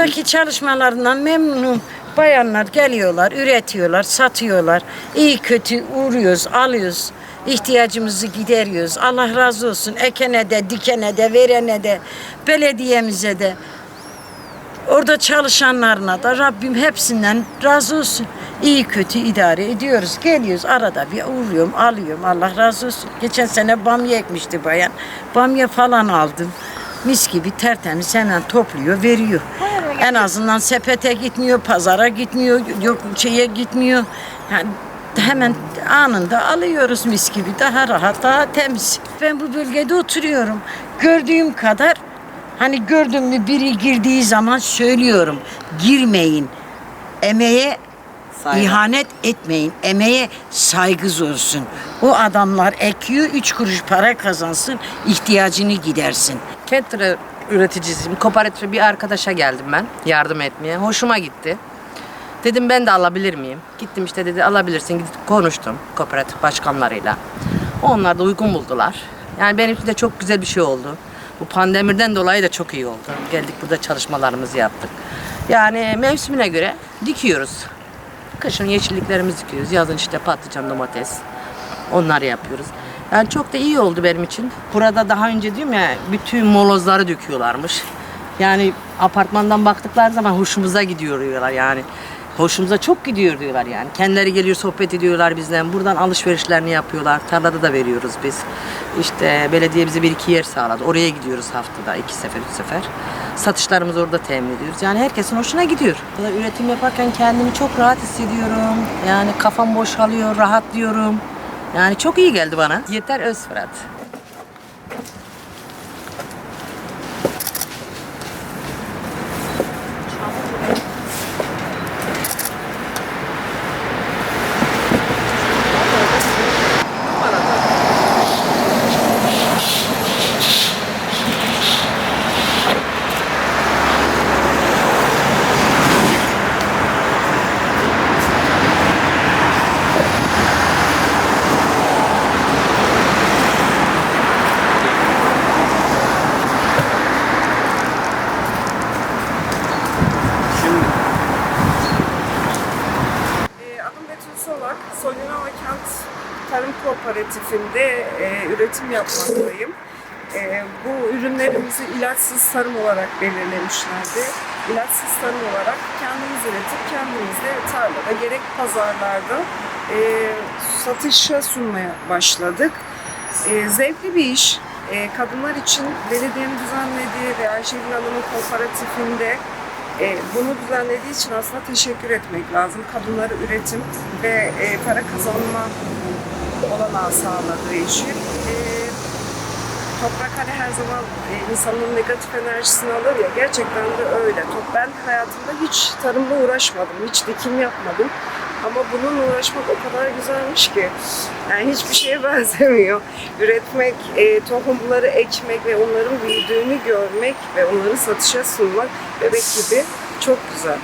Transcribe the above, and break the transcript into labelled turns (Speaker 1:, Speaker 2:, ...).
Speaker 1: Buradaki çalışmalarından memnunum. Bayanlar geliyorlar, üretiyorlar, satıyorlar. İyi kötü uğruyoruz, alıyoruz. İhtiyacımızı gideriyoruz. Allah razı olsun. Ekene de, dikene de, verene de, belediyemize de. Orada çalışanlarına da Rabbim hepsinden razı olsun. İyi kötü idare ediyoruz. Geliyoruz arada bir uğruyorum, alıyorum. Allah razı olsun. Geçen sene bamya ekmişti bayan. Bamya falan aldım. Mis gibi tertemiz hemen topluyor, veriyor. En azından sepete gitmiyor, pazara gitmiyor, yok şeye gitmiyor. Yani hemen anında alıyoruz mis gibi. Daha rahat, daha temiz. Ben bu bölgede oturuyorum. Gördüğüm kadar Hani gördün mü biri girdiği zaman söylüyorum. Girmeyin. Emeğe
Speaker 2: Saygı.
Speaker 1: ihanet etmeyin. Emeğe saygız olsun. O adamlar ekiyor, üç kuruş para kazansın, ihtiyacını gidersin.
Speaker 2: Kent üre- üreticisiyim. Kooperatife bir arkadaşa geldim ben yardım etmeye. Hoşuma gitti. Dedim ben de alabilir miyim? Gittim işte dedi alabilirsin. Gidip konuştum kooperatif başkanlarıyla. Onlar da uygun buldular. Yani benim için de çok güzel bir şey oldu. Bu pandemiden dolayı da çok iyi oldu. Geldik burada çalışmalarımızı yaptık. Yani mevsimine göre dikiyoruz. Kışın yeşilliklerimizi dikiyoruz. Yazın işte patlıcan, domates. Onları yapıyoruz. Yani çok da iyi oldu benim için. Burada daha önce diyorum ya bütün molozları döküyorlarmış. Yani apartmandan baktıkları zaman hoşumuza gidiyor diyorlar yani. Hoşumuza çok gidiyor diyorlar yani. Kendileri geliyor sohbet ediyorlar bizden. Buradan alışverişlerini yapıyorlar. Tarlada da veriyoruz biz. İşte belediye bize bir iki yer sağladı. Oraya gidiyoruz haftada iki sefer, üç sefer. Satışlarımızı orada temin ediyoruz. Yani herkesin hoşuna gidiyor. Üretim yaparken kendimi çok rahat hissediyorum. Yani kafam boşalıyor, rahatlıyorum. Yani çok iyi geldi bana. Yeter öz Fırat.
Speaker 3: Solinova Kent Tarım Kooperatifinde e, üretim yapmaktayım. E, bu ürünlerimizi ilaçsız tarım olarak belirlemişlerdi. İlaçsız tarım olarak kendimiz üretip kendimiz de tarlada gerek pazarlarda e, satışa sunmaya başladık. E, zevkli bir iş. E, kadınlar için belediyenin düzenlediği ve Ayşegül Hanım'ın kooperatifinde e, bunu düzenlediği için aslında teşekkür etmek lazım. Kadınlara üretim ve e, para kazanma olanağı sağladığı için. E, toprak hani her zaman e, insanın negatif enerjisini alır ya gerçekten de öyle. Ben hayatımda hiç tarımla uğraşmadım, hiç dikim yapmadım. Ama bununla uğraşmak o kadar güzelmiş ki. Yani hiçbir şeye benzemiyor. Üretmek, e, tohumları ekmek ve onların büyüdüğünü görmek ve onları satışa sunmak bebek gibi çok güzel.